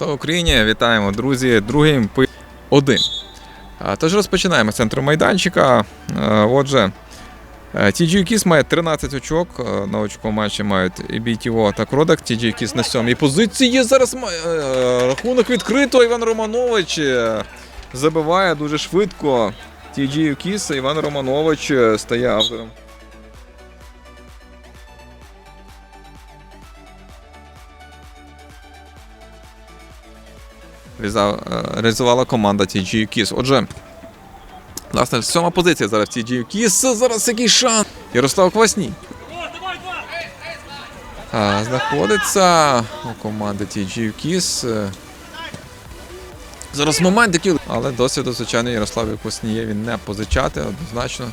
Слава Україні! Вітаємо, друзі! Другий пи один. Тож розпочинаємо з центру майданчика. Отже, е, TG Kiss має 13 очок. е, На очко матчі мають і BTO та Кродак. TG Kiss на сьомій позиції. Зараз е, рахунок відкрито. Іван Романович забиває дуже швидко. TG Kiss. Іван Романович стає автором. Реалізувала команда TG Kiss. Отже, власне, сьома позиція зараз в TG Kiss. Зараз який шанс. Ярослав Квасній. А, знаходиться у команди TG Kiss. Е, Зараз момент який. Але досвіду, звичайно, Ярославі Квасніє він не позичати однозначно.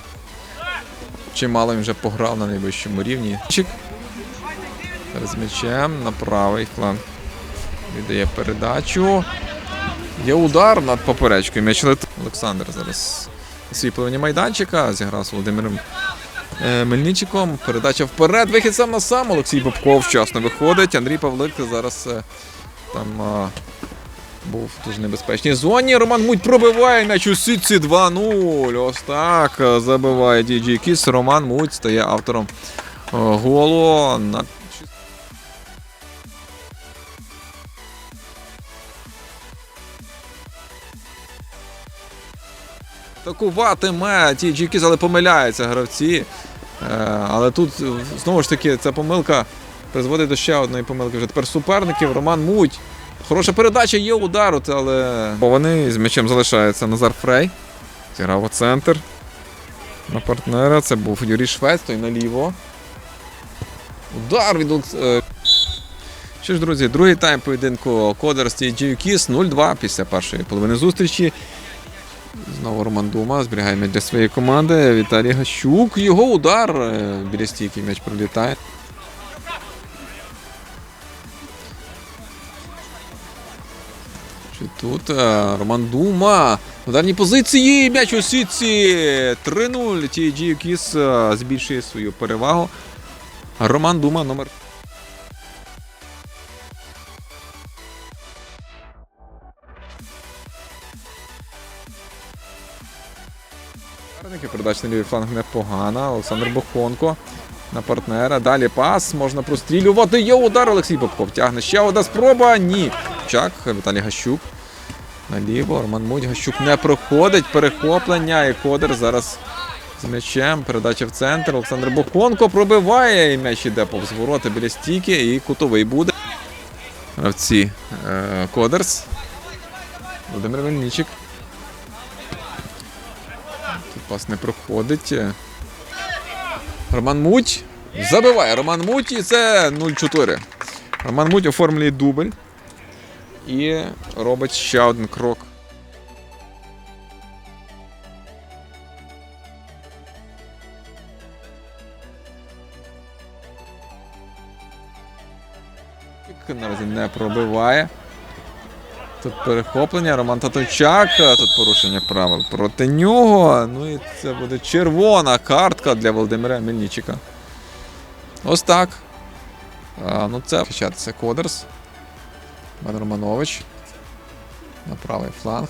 Чимало він вже пограв на найвищому рівні. Зараз м'ячем на правий фланг. Віддає передачу. Є удар над поперечкою. М'яч летить. Олександр зараз освітлення майданчика. Зіграв з Володимиром е, Мельничиком. Передача вперед. Вихід сам на сам. Олексій Бобков вчасно виходить. Андрій Павлик зараз е, там а, був дуже небезпечній зоні. Роман Муть пробиває м'яч у сітці 2-0. Ось так е, забиває Діджі Кіс. Роман Муть стає автором е, голу. Атакуватиме ті Джікіс, але помиляються гравці. Е, але тут е, знову ж таки ця помилка призводить до ще одної помилки. Вже тепер суперників. Роман Муть. Хороша передача, є удар, але Бо вони з м'ячем залишаються Назар Фрей. Зіграв у центр. На партнера. Це був Юрій Швець, той наліво. Удар від Що ж, друзі, другий тайм поєдинку Кодер з TG Kiss 0-2 після першої половини зустрічі. Знову Роман Дума зберігає м'яч для своєї команди. Віталій Гащук. Його удар е, біля стійки м'яч прилітає. Чи тут е, Роман Дума. В ударній позиції. М'яч у сітці. 3-0. TG Кіс збільшує свою перевагу. Роман Дума номер. Передача на лівий фланг непогана. Олександр Бохонко на партнера. Далі пас. Можна прострілювати. Є удар. Олексій Бобков тягне. Ще одна спроба. Ні. Чак. Віталій Гащук. Наліво. Роман Муть. Гащук не проходить. Перехоплення. І Кодер зараз з м'ячем. Передача в центр. Олександр Бохонко пробиває. І м'яч іде повз ворота біля стійки. І кутовий буде. Гравці е, Кодерс. Володимир Мельничик. Пас не проходить. Роман Муть забиває Роман Муть і це 0-4. Роман Муть оформлює дубль і робить ще один крок. Наразі не пробиває. Тут перехоплення, Роман Татучак. Тут порушення правил проти нього. Ну і це буде червона картка для Володимира Мельничика. Ось так. А, ну це захищатися Кодерс. Бен Романович. На правий фланг.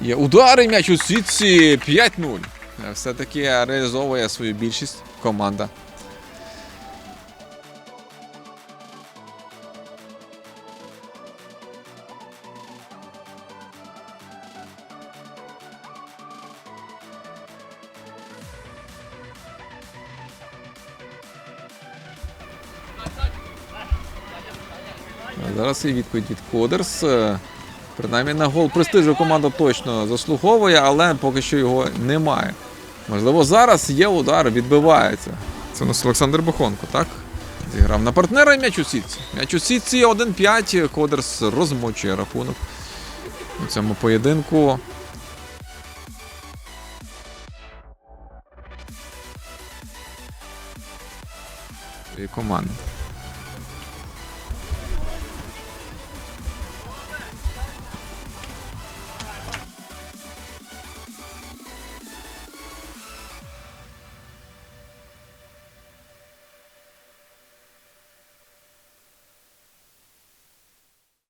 Є удари м'яч у сітці 5-0. Е, Все-таки реалізовує свою більшість команда. Зараз і відповідь від Кодерс. Е, Принаймні на гол престижу команда точно заслуговує, але поки що його немає. Можливо, зараз є удар, відбивається. Це у нас Олександр Бохонко, так? Зіграв на партнера і м'яч у сітці. М'яч у сітці 1-5. Кодерс розмочує рахунок у цьому поєдинку. І команди.